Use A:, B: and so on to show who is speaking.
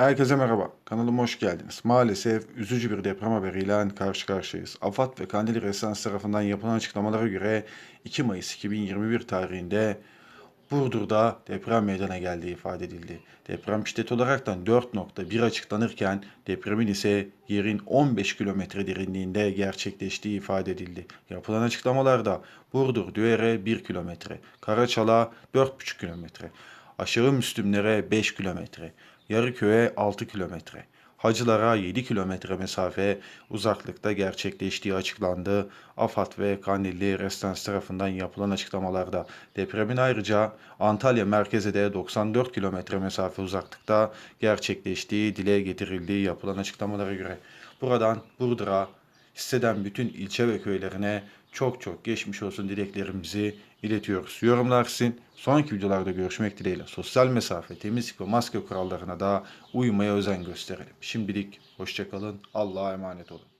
A: Herkese merhaba, kanalıma hoş geldiniz. Maalesef üzücü bir deprem haberiyle karşı karşıyayız. AFAD ve Kandili Resans tarafından yapılan açıklamalara göre 2 Mayıs 2021 tarihinde Burdur'da deprem meydana geldiği ifade edildi. Deprem şiddet olaraktan 4.1 açıklanırken depremin ise yerin 15 kilometre derinliğinde gerçekleştiği ifade edildi. Yapılan açıklamalarda Burdur Düğer'e 1 kilometre, Karaçal'a 4,5 kilometre, Aşağı Müslümlere 5 kilometre, Yarıköy'e 6 kilometre, Hacılara 7 kilometre mesafe uzaklıkta gerçekleştiği açıklandı. AFAD ve Kandilli Restans tarafından yapılan açıklamalarda depremin ayrıca Antalya merkeze de 94 kilometre mesafe uzaklıkta gerçekleştiği dile getirildiği yapılan açıklamalara göre. Buradan Burdur'a hisseden bütün ilçe ve köylerine çok çok geçmiş olsun dileklerimizi iletiyoruz. Yorumlar sizin. Sonraki videolarda görüşmek dileğiyle sosyal mesafe, temizlik ve maske kurallarına da uymaya özen gösterelim. Şimdilik hoşçakalın. Allah'a emanet olun.